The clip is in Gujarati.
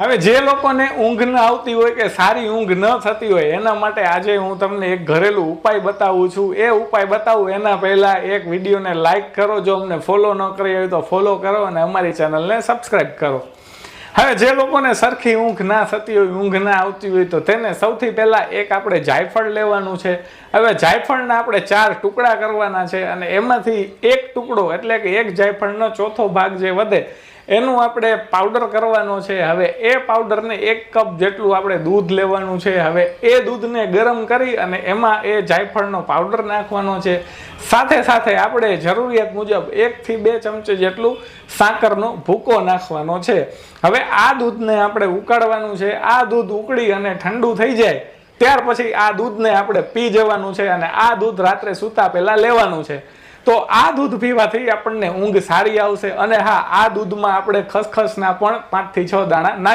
હવે જે લોકોને ઊંઘ ન આવતી હોય કે સારી ઊંઘ ન થતી હોય, એના માટે આજે હું તમને એક ઘરેલું ઉપાય બતાવું છું. એ ઉપાય બતાવું એના પહેલાં એક વિડીયોને લાઇક કરો. જો અમને ફોલો ન કરી હોય તો ફોલો કરો અને અમારી ચેનલને સબસ્ક્રાઈબ કરો. હવે જે લોકોને સરખી ઊંઘ ના થતી હોય, ઊંઘ ના આવતી હોય તો તેને સૌથી પહેલાં એક આપણે જાયફળ લેવાનું છે. હવે જાયફળના આપણે ચાર ટુકડા કરવાના છે અને એમાંથી એક ટુકડો એટલે કે એક જાયફળનો ચોથો ભાગ જે વધે એનું આપણે પાવડર કરવાનો છે. હવે એ પાવડરને એક કપ જેટલું આપણે દૂધ લેવાનું છે. હવે એ દૂધને ગરમ કરી અને એમાં એ જાયફળનો પાવડર નાખવાનો છે. સાથે સાથે આપણે જરૂરિયાત મુજબ એકથી બે ચમચી જેટલું સાકરનો ભૂકો નાખવાનો છે. હવે આ દૂધને આપણે ઉકાળવાનું છે. આ દૂધ ઉકળી અને ઠંડુ થઈ જાય, ત્યાર પછી આ દૂધને આપણે પી જવાનું છે અને આ દૂધ રાત્રે સૂતા પહેલાં લેવાનું છે. તો આ દૂધ પીવાથી આપણને ઊંઘ સારી આવશે અને હા, આ દૂધમાં આપણે ખસખસના પણ પાંચથી છ દાણા નાખી